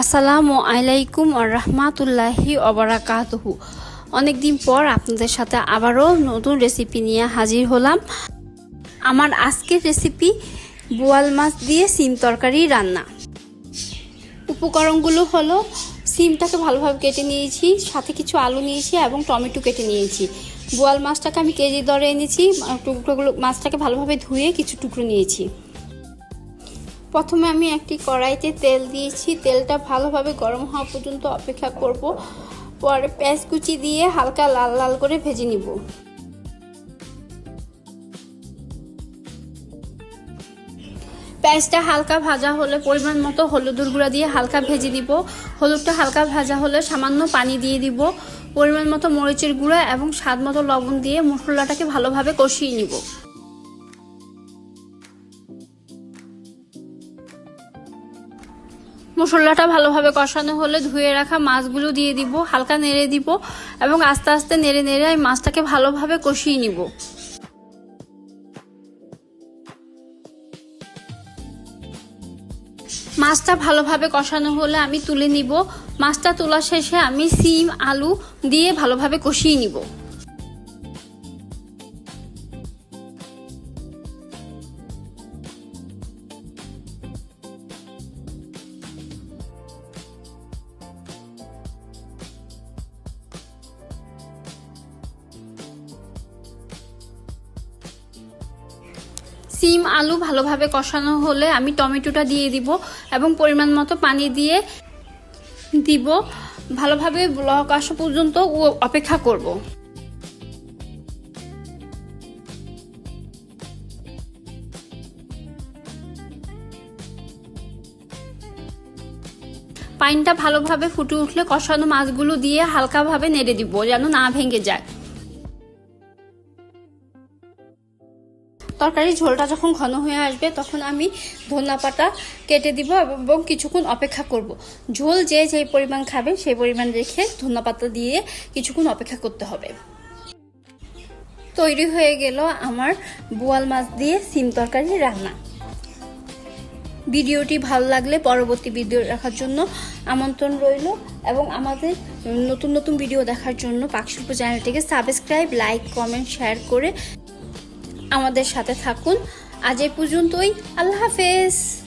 আসসালামু আলাইকুম রহমাতুল্লাহি অবরাকাতহু অনেকদিন পর আপনাদের সাথে আবারও নতুন রেসিপি নিয়ে হাজির হলাম। আমার আজকের রেসিপি বোয়াল মাছ দিয়ে সিম তরকারি রান্না। উপকরণগুলো হলো, সিমটাকে ভালোভাবে কেটে নিয়েছি, সাথে কিছু আলু নিয়েছি এবং টমেটো কেটে নিয়েছি। বোয়াল মাছটাকে আমি কেজি দরে এনেছি, টুকরোগুলো, মাছটাকে ভালোভাবে ধুয়ে কিছু টুকরো নিয়েছি। প্রথমে আমি একটি কড়াইতে তেল দিয়েছি। তেলটা ভালোভাবে গরম হওয়া পর্যন্ত অপেক্ষা করব। পরে পেঁয়াজ কুচি দিয়ে হালকা লাল লাল করে ভেজে নিব। পেঁয়াজটা হালকা ভাজা হলে পরিমাণ মতো হলুদের গুঁড়া দিয়ে হালকা ভেজে দিব হলুদটা হালকা ভাজা হলে সামান্য পানি দিয়ে দিব। পরিমাণ মতো মরিচের গুঁড়া এবং স্বাদ মতো লবণ দিয়ে মশলাটাকে ভালোভাবে কষিয়ে নিব। মশলাটা ভালোভাবে কষানো হলে ধুয়ে রাখা মাছগুলো দিয়ে দিব, হালকা নেড়ে দিব এবং আস্তে আস্তে নেড়ে নেড়ে আমি মাছটাকে ভালোভাবে কষিয়ে নিব। মাছটা ভালোভাবে কষানো হলে আমি তুলে নিব। মাছটা তোলা শেষে আমি সিম, আলু দিয়ে ভালোভাবে কষিয়ে নিব। সিম আলু ভালোভাবে কষানো হলে আমি টমেটোটা দিয়ে দিব এবং পরিমাণ মতো পানি দিয়ে দিব। ভালোভাবে ব্লক আসা পর্যন্ত অপেক্ষা করব। পানিটা ভালোভাবে ফুটে উঠলে কষানো মাছগুলো দিয়ে হালকাভাবে নেড়ে দিব যেন না ভেঙে যায়। তরকারির ঝোলটা যখন ঘন হয়ে আসবে, তখন আমি ধনা পাতা কেটে দিব এবং কিছুক্ষণ অপেক্ষা করব। ঝোল যে যে পরিমাণ খাবেন সেই পরিমাণ রেখে ধনা পাতা দিয়ে কিছুক্ষণ অপেক্ষা করতে হবে তৈরি হয়ে গেল আমার বোয়াল মাছ দিয়ে সিম তরকারি রান্না ভিডিওটি ভালো লাগলে পরবর্তী ভিডিও দেখার জন্য আমন্ত্রণ রইল এবং আমাদের নতুন নতুন ভিডিও দেখার জন্য পাকশিল্প চ্যানেলটিকে সাবস্ক্রাইব, লাইক, কমেন্ট, শেয়ার করে আমাদের সাথে থাকুন। আজ এ পর্যন্তই। আল্লাহ হাফেজ।